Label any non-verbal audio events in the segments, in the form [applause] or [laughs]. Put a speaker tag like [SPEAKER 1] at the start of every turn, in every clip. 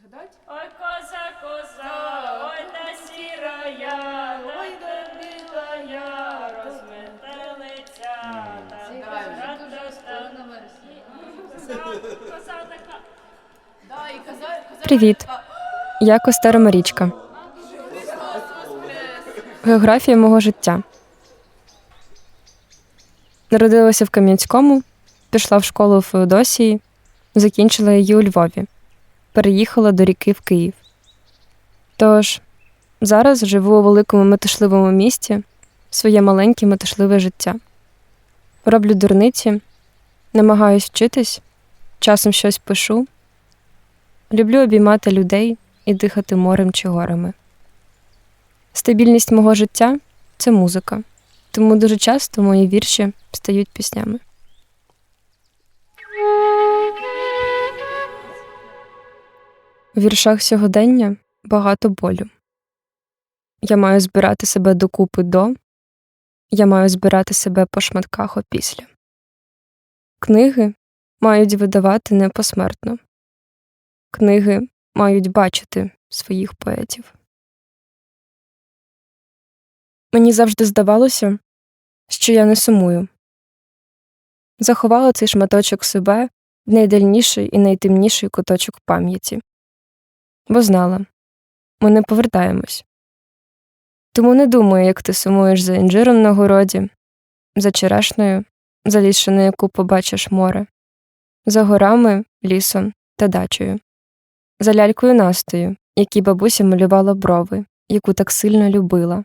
[SPEAKER 1] згадати.
[SPEAKER 2] Ой, коза, коза, ой, та ой, да білая, розметелиця, та
[SPEAKER 1] вже.
[SPEAKER 2] та-
[SPEAKER 1] Дуже
[SPEAKER 2] та-. Коза, така.
[SPEAKER 3] Привіт. Я Костера Марічка. Географія мого життя. Народилася в Кам'янському, пішла в школу у Феодосії, закінчила її у Львові, переїхала до ріки в Київ. Тож зараз живу у великому метушливому місті, своє маленьке метушливе життя. Роблю дурниці, намагаюсь вчитись, часом щось пишу. Люблю обіймати людей і дихати морем чи горами. Стабільність мого життя це музика, тому дуже часто мої вірші стають піснями. У віршах сьогодення багато болю. Я маю збирати себе докупи до, я маю збирати себе по шматках опісля. Книги мають видавати не посмертно. Книги мають бачити своїх поетів. Мені завжди здавалося, що я не сумую. Заховала цей шматочок себе в найдальніший і найтемніший куточок пам'яті, бо знала ми не повертаємось. Тому не думаю, як ти сумуєш за інжиром на городі, за черешнею, за лісу, на яку побачиш море, за горами, лісом та дачею за лялькою Настою, якій бабуся малювала брови, яку так сильно любила,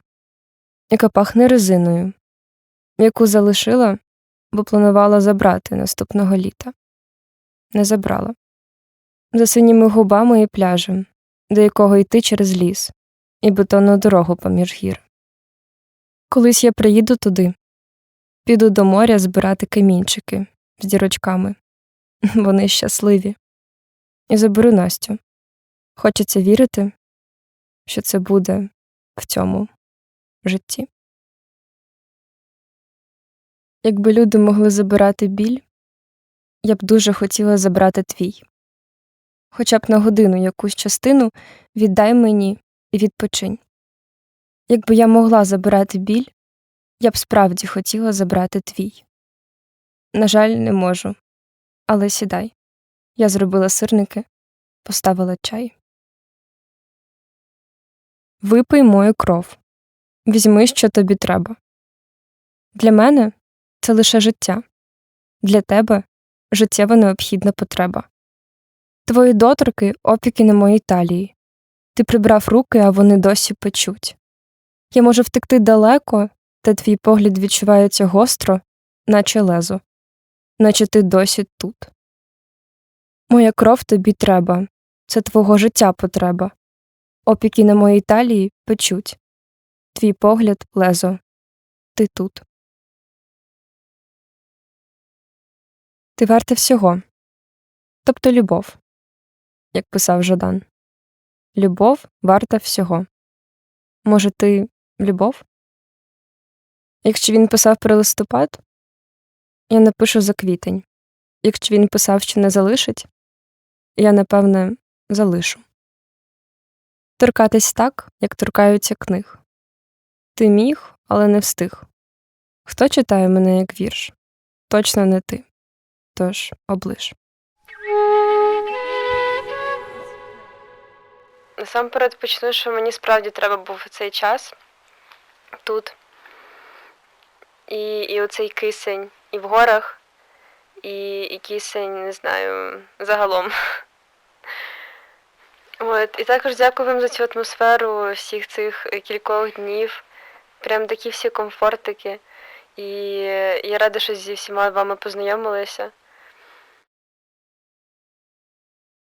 [SPEAKER 3] яка пахне резиною, яку залишила, бо планувала забрати наступного літа. Не забрала. За синіми губами і пляжем, до якого йти через ліс, і бетонну дорогу поміж гір. Колись я приїду туди, піду до моря збирати камінчики з дірочками. [laughs] Вони щасливі. І заберу Настю. Хочеться вірити, що це буде в цьому житті. Якби люди могли забирати біль, я б дуже хотіла забрати твій. Хоча б на годину якусь частину віддай мені і відпочинь. Якби я могла забирати біль, я б справді хотіла забрати твій. На жаль, не можу. Але сідай. Я зробила сирники, поставила чай. Випий мою кров. Візьми, що тобі треба. Для мене це лише життя. Для тебе життєва необхідна потреба. Твої доторки опіки на моїй талії. Ти прибрав руки, а вони досі печуть. Я можу втекти далеко, та твій погляд відчувається гостро, наче лезо, наче ти досі тут. Моя кров тобі треба, це твого життя потреба. Опіки на моїй талії печуть. Твій погляд лезо. Ти тут. Ти варта всього. Тобто любов, як писав Жадан. Любов варта всього. Може, ти любов? Якщо він писав про листопад, я напишу за квітень. Якщо він писав, що не залишить, я, напевне, залишу. Торкатись так, як торкаються книг. Ти міг, але не встиг. Хто читає мене як вірш? Точно не ти. Тож облиш. Насамперед почну, що мені справді треба був цей час тут. І, і оцей кисень і в горах, і, і кисень, не знаю, загалом. [laughs] От, і також дякую вам за цю атмосферу всіх цих кількох днів. Прям такі всі комфортики. І я рада, що зі всіма вами познайомилася.